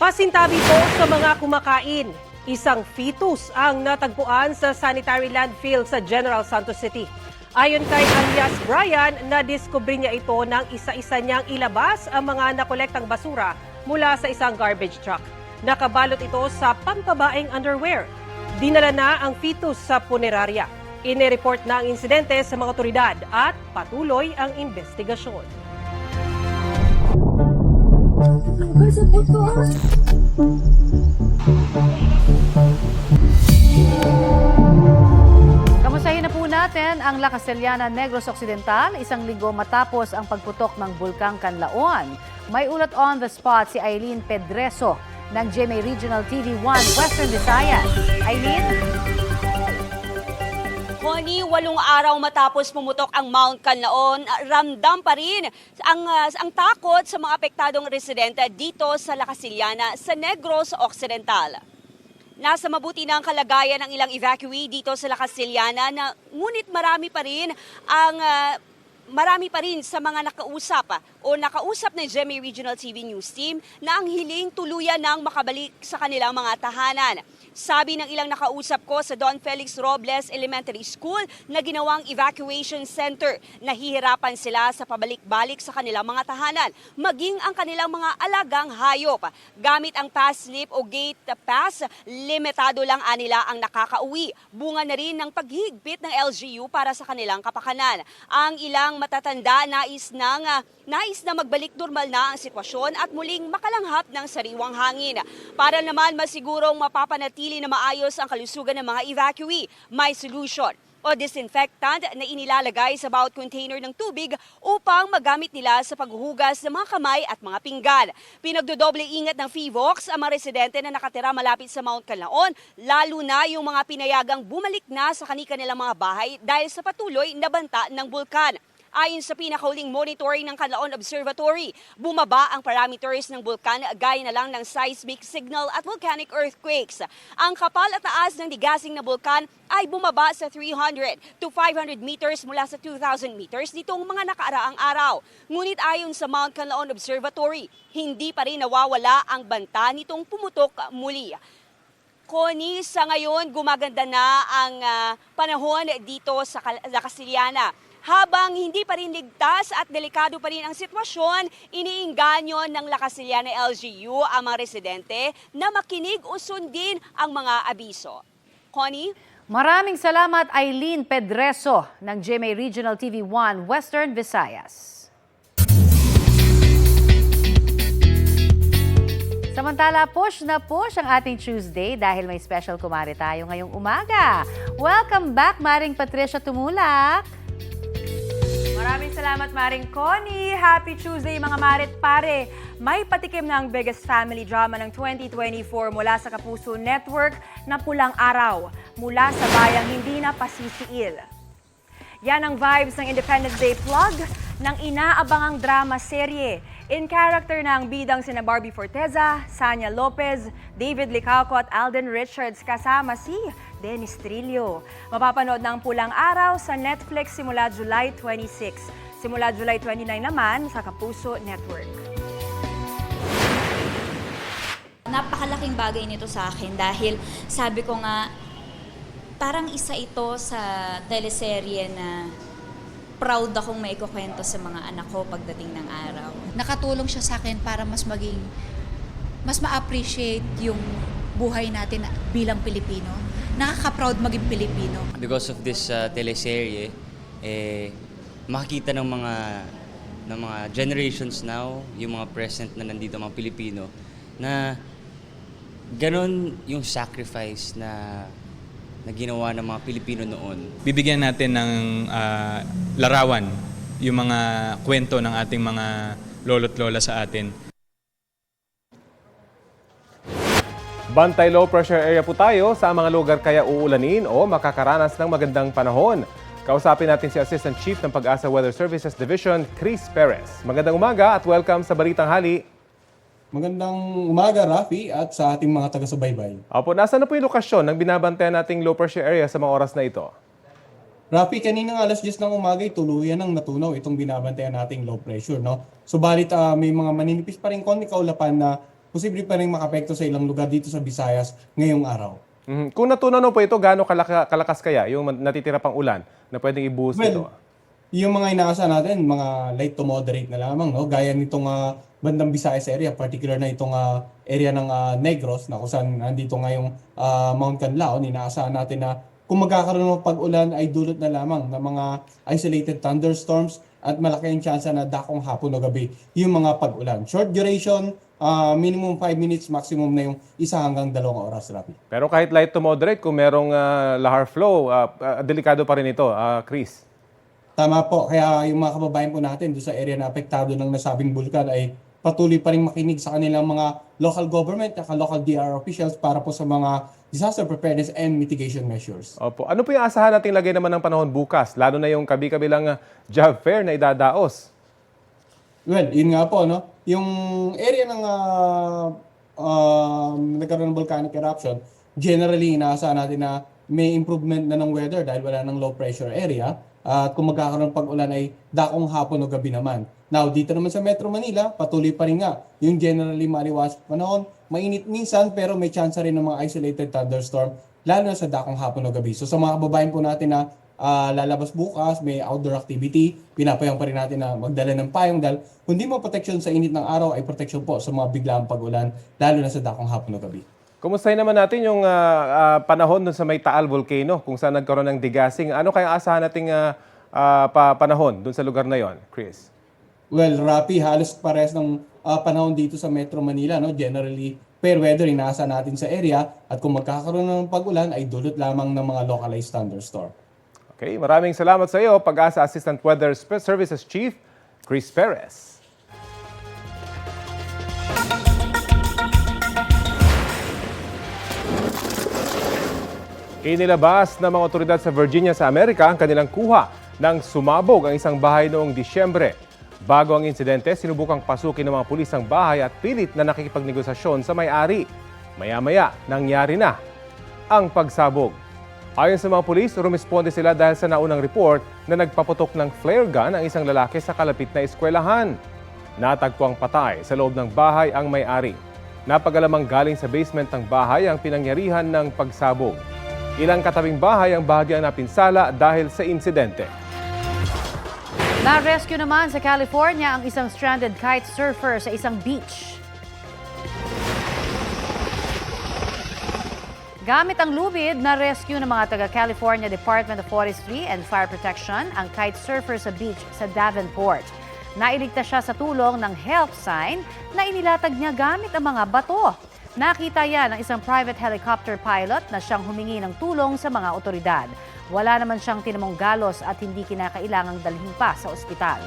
Pasintabi po sa mga kumakain. Isang fetus ang natagpuan sa sanitary landfill sa General Santos City. Ayon kay alias Brian, nadiskubre niya ito nang isa-isa niyang ilabas ang mga nakolektang basura mula sa isang garbage truck. Nakabalot ito sa pangbabaeng underwear. Dinala na ang fetus sa punerarya. Ine-report na ang insidente sa mga otoridad at patuloy ang investigasyon. Kamustahin na po natin ang La Castellana Negros Occidental isang linggo matapos ang pagputok ng Bulkang Kanlaon. May ulat on the spot si Eileen Pedreso ng GMA Regional TV 1 Western Visayas. Eileen? Connie, walong araw matapos pumutok ang Mount Canlaon, ramdam pa rin ang, ah, ang takot sa mga apektadong residente dito sa La Casillana sa Negros Occidental. Nasa mabuti na ang kalagayan ng ilang evacuee dito sa La Casillana na ngunit marami pa rin ang ah, marami pa rin sa mga nakausap o nakausap ng GMA Regional TV News Team na ang hiling tuluyan ng makabalik sa kanilang mga tahanan. Sabi ng ilang nakausap ko sa Don Felix Robles Elementary School na ginawang evacuation center, nahihirapan sila sa pabalik-balik sa kanilang mga tahanan, maging ang kanilang mga alagang hayop. Gamit ang pass slip o gate pass, limitado lang anila ang nakakauwi. Bunga na rin ng paghigpit ng LGU para sa kanilang kapakanan. Ang ilang matatanda nais nang ah, nais na magbalik normal na ang sitwasyon at muling makalanghap ng sariwang hangin. Para naman masigurong mapapanatili na maayos ang kalusugan ng mga evacuee, may solution o disinfectant na inilalagay sa bawat container ng tubig upang magamit nila sa paghuhugas ng mga kamay at mga pinggan. Pinagdodoble ingat ng FIVOX ang mga residente na nakatira malapit sa Mount Canlaon, lalo na yung mga pinayagang bumalik na sa kanilang mga bahay dahil sa patuloy na banta ng bulkan. Ayon sa pinakahuling monitoring ng Canlaon Observatory, bumaba ang parameters ng bulkan gaya na lang ng seismic signal at volcanic earthquakes. Ang kapal at taas ng digasing na bulkan ay bumaba sa 300 to 500 meters mula sa 2,000 meters nitong mga nakaraang araw. Ngunit ayon sa Mount Canlaon Observatory, hindi pa rin nawawala ang banta nitong pumutok muli. Connie, sa ngayon gumaganda na ang ah, panahon dito sa La Casillana. Habang hindi pa rin ligtas at delikado pa rin ang sitwasyon, iniinganyo ng La Casillana LGU ang mga residente na makinig o sundin ang mga abiso. Connie? Maraming salamat Eileen Pedreso ng GMA Regional TV 1 Western Visayas. Samantala, push na push ang ating Tuesday dahil may special kumari tayo ngayong umaga. Welcome back, Maring Patricia Tumulak. Maraming salamat Maring Connie. Happy Tuesday mga marit pare. May patikim na ang biggest family drama ng 2024 mula sa Kapuso Network na Pulang Araw mula sa bayang hindi na pasisiil. Yan ang vibes ng Independence Day plug ng inaabangang drama serye. In character ng bidang sina Barbie Forteza, Sanya Lopez, David Licauco at Alden Richards kasama si Dennis Trillo. Mapapanood ng Pulang Araw sa Netflix simula July 26. Simula July 29 naman sa Kapuso Network. napakalaking bagay nito sa akin dahil sabi ko nga, parang isa ito sa teleserye na proud akong maikukwento sa mga anak ko pagdating ng araw. Nakatulong siya sa akin para mas maging mas ma-appreciate yung buhay natin bilang Pilipino. Nakaka-proud maging Pilipino. because of this uh, teleserye, eh, makikita ng mga ng mga generations now, yung mga present na nandito, mga Pilipino, na ganon yung sacrifice na na ginawa ng mga Pilipino noon. bibigyan natin ng ah, larawan yung mga kwento ng ating mga lolo't lola sa atin. Bantay low pressure area po tayo sa mga lugar kaya uulanin o makakaranas ng magandang panahon. Kausapin natin si Assistant Chief ng Pag-asa Weather Services Division, Chris Perez. Magandang umaga at welcome sa Balitang Hali. Magandang umaga, Rafi, at sa ating mga taga-subaybay. Opo, nasa na po yung lokasyon ng binabantayan nating low pressure area sa mga oras na ito? Rafi, kaninang alas 10 ng umaga, tuluyan ng natunaw itong binabantayan nating low pressure. No? Subalit ah, may mga maninipis pa rin konti kaulapan na posible pa rin makapekto sa ilang lugar dito sa Visayas ngayong araw. Mhm. Kung natunaw po ito, gaano kalaka- kalakas kaya yung natitira pang ulan na pwedeng i-boost ito? Well, yung mga inaasahan natin, mga light to moderate na lamang, no? Gaya nitong ah, bandang Visayas area, particular na itong ah, area ng ah, Negros, na kung saan nandito ngayong ah, Mount Canlaon, inaasahan natin na kung magkakaroon ng pag-ulan ay dulot na lamang ng mga isolated thunderstorms at malaki ang chance na dakong hapon o gabi yung mga pag-ulan. Short duration, ah, minimum 5 minutes, maximum na yung isa hanggang dalawang oras, Rapi. Pero kahit light to moderate, kung merong ah, lahar flow, ah, ah, delikado pa rin ito, ah, Chris. Tama po. Kaya yung mga kababayan po natin doon sa area na apektado ng nasabing bulkan ay patuloy pa rin makinig sa kanilang mga local government at local DR officials para po sa mga disaster preparedness and mitigation measures. Opo. Ano po yung asahan nating lagay naman ng panahon bukas? Lalo na yung kabi-kabilang ah, job fair na idadaos. Well, yun nga po, no? Yung area ng ah, um, nagkaroon ng volcanic eruption, generally, inaasahan natin na may improvement na ng weather dahil wala ng low pressure area. At kung magkakaroon ng pag-ulan ay dakong hapon o gabi naman. Now, dito naman sa Metro Manila, patuloy pa rin nga yung generally maliwas panahon. Mainit minsan pero may chance rin ng mga isolated thunderstorm lalo na sa dakong hapon o gabi. So sa mga kababayan po natin na ah, lalabas bukas, may outdoor activity, pinapayang pa rin natin na magdala ng payong dahil kundi mo protection sa init ng araw ay protection po sa mga biglaang pag-ulan, lalo na sa dakong hapon o gabi. Kumustahin naman natin yung ah, ah, panahon dun sa may Taal Volcano, kung saan nagkaroon ng digasing. Ano kaya asahan nating ah, pa- panahon dun sa lugar na yon, Chris? Well, Rapi, halos pares ng ah, panahon dito sa Metro Manila, no? Generally, fair weather inaasa natin sa area at kung magkakaroon ng pag-ulan ay dulot lamang ng mga localized thunderstorm. Okay, maraming salamat sa iyo, Pag-asa Assistant Weather Services Chief, Chris Perez. Inilabas ng mga otoridad sa Virginia sa Amerika ang kanilang kuha ng sumabog ang isang bahay noong Disyembre. Bago ang insidente, sinubukang pasukin ng mga pulis ang bahay at pilit na nakikipagnegosasyon sa may-ari. Maya-maya, nangyari na ang pagsabog. Ayon sa mga pulis, rumisponde sila dahil sa naunang report na nagpaputok ng flare gun ang isang lalaki sa kalapit na eskwelahan. Natagpuang patay sa loob ng bahay ang may-ari. Napagalamang galing sa basement ng bahay ang pinangyarihan ng pagsabog. Ilang katabing bahay ang bahagyang napinsala dahil sa insidente. Na-rescue naman sa California ang isang stranded kite surfer sa isang beach. Gamit ang lubid, na-rescue ng mga taga-California Department of Forestry and Fire Protection ang kite surfer sa beach sa Davenport. Nailigtas siya sa tulong ng help sign na inilatag niya gamit ang mga bato. Nakita yan ng isang private helicopter pilot na siyang humingi ng tulong sa mga otoridad. Wala naman siyang tinamong galos at hindi kinakailangang dalhin pa sa ospital.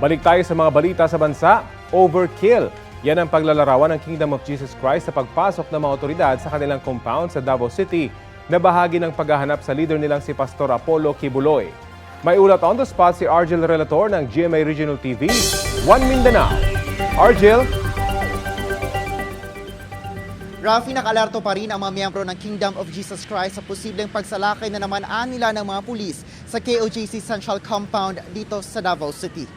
Balik tayo sa mga balita sa bansa. Overkill. Yan ang paglalarawan ng Kingdom of Jesus Christ sa pagpasok ng mga otoridad sa kanilang compound sa Davao City na bahagi ng paghahanap sa leader nilang si Pastor Apollo Kibuloy. May ulat on the spot si Argel Relator ng GMA Regional TV, One Mindanao. Argel, Rafi, nakalarto pa rin ang mga miyembro ng Kingdom of Jesus Christ sa posibleng pagsalakay na naman nila ng mga pulis sa KOJC Central Compound dito sa Davao City.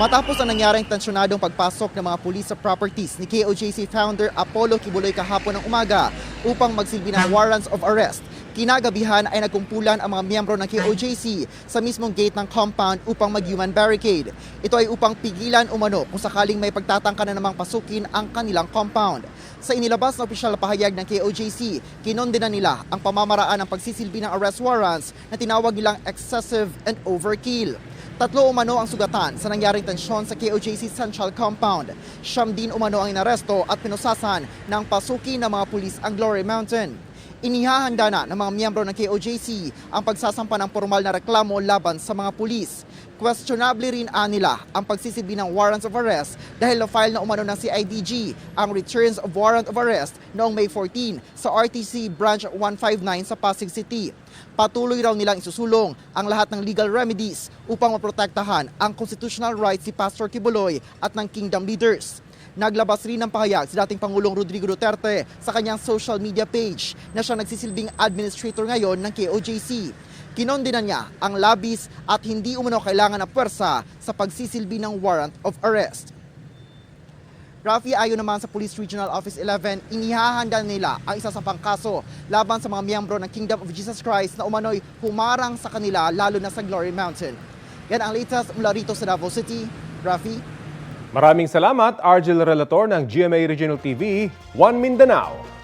Matapos ang nangyaring tensyonadong pagpasok ng mga pulis sa properties ni KOJC founder Apollo Kibuloy kahapon ng umaga upang magsilbi ng warrants of arrest, kinagabihan ay nagkumpulan ang mga miyembro ng KOJC sa mismong gate ng compound upang mag-human barricade. Ito ay upang pigilan umano kung sakaling may pagtatangka na namang pasukin ang kanilang compound. Sa inilabas na opisyal na pahayag ng KOJC, kinondena nila ang pamamaraan ng pagsisilbi ng arrest warrants na tinawag nilang excessive and overkill. Tatlo umano ang sugatan sa nangyaring tensyon sa KOJC Central Compound. Siyam din umano ang inaresto at pinusasan ng pasuki ng mga pulis ang Glory Mountain. Inihahanda na ng mga miyembro ng KOJC ang pagsasampa ng formal na reklamo laban sa mga pulis. Questionable rin anila ang pagsisilbi ng warrants of arrest dahil na-file na umano ng CIDG ang returns of warrant of arrest noong May 14 sa RTC Branch 159 sa Pasig City. Patuloy raw nilang isusulong ang lahat ng legal remedies upang maprotektahan ang constitutional rights si Pastor Kibuloy at ng kingdom leaders. Naglabas rin ng pahayag si dating Pangulong Rodrigo Duterte sa kanyang social media page na siya nagsisilbing administrator ngayon ng KOJC. Kinondena niya ang labis at hindi umano kailangan ng pwersa sa pagsisilbi ng warrant of arrest. Rafi, ayon naman sa Police Regional Office 11, inihahanda nila ang isa sa pangkaso laban sa mga miyembro ng Kingdom of Jesus Christ na umano'y humarang sa kanila lalo na sa Glory Mountain. Yan ang latest mula rito sa Davao City. Rafi? Maraming salamat, Argel Relator ng GMA Regional TV, One Mindanao.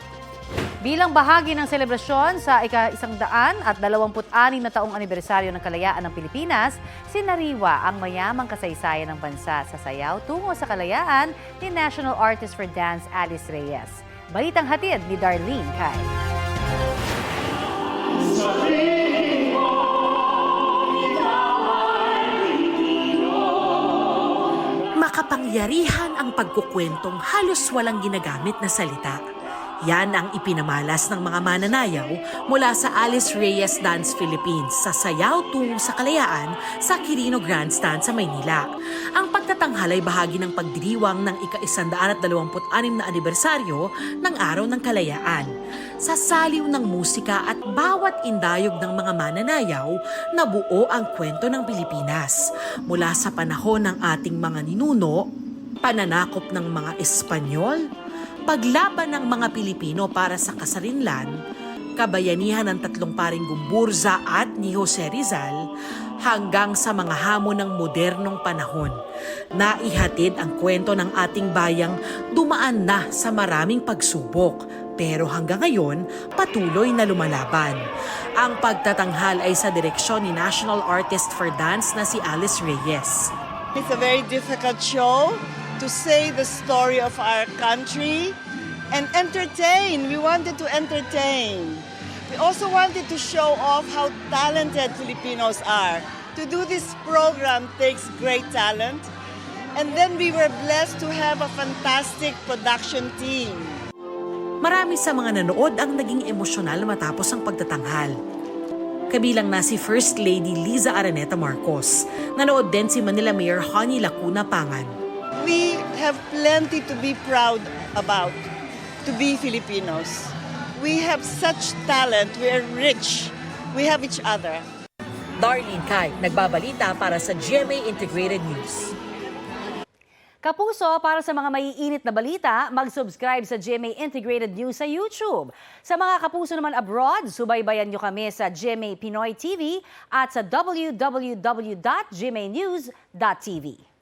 Bilang bahagi ng selebrasyon sa ika-isang daan at 26 na taong anibersaryo ng kalayaan ng Pilipinas, sinariwa ang mayamang kasaysayan ng bansa sa sayaw tungo sa kalayaan ni National Artist for Dance Alice Reyes. Balitang hatid ni Darlene Kai. Makapangyarihan ang pagkukwentong halos walang ginagamit na salita. Yan ang ipinamalas ng mga mananayaw mula sa Alice Reyes Dance Philippines sa Sayaw Tungo sa Kalayaan sa Quirino Grandstand sa Maynila. Ang pagtatanghal ay bahagi ng pagdiriwang ng ika-126 na anibersaryo ng Araw ng Kalayaan. Sa saliw ng musika at bawat indayog ng mga mananayaw, nabuo ang kwento ng Pilipinas. Mula sa panahon ng ating mga ninuno, pananakop ng mga Espanyol, paglaban ng mga Pilipino para sa kasarinlan, kabayanihan ng tatlong paring Gumburza at ni Jose Rizal, hanggang sa mga hamon ng modernong panahon. Naihatid ang kwento ng ating bayang dumaan na sa maraming pagsubok, pero hanggang ngayon patuloy na lumalaban. Ang pagtatanghal ay sa direksyon ni National Artist for Dance na si Alice Reyes. It's a very difficult show to say the story of our country and entertain. We wanted to entertain. We also wanted to show off how talented Filipinos are. To do this program takes great talent. And then we were blessed to have a fantastic production team. Marami sa mga nanood ang naging emosyonal matapos ang pagtatanghal. Kabilang na si First Lady Liza Araneta Marcos. Nanood din si Manila Mayor Honey Lacuna Pangan. We have plenty to be proud about, to be Filipinos. We have such talent. We are rich. We have each other. Darlene Kai, nagbabalita para sa GMA Integrated News. Kapuso, para sa mga maiinit na balita, mag-subscribe sa GMA Integrated News sa YouTube. Sa mga kapuso naman abroad, subaybayan nyo kami sa GMA Pinoy TV at sa www.gmanews.tv.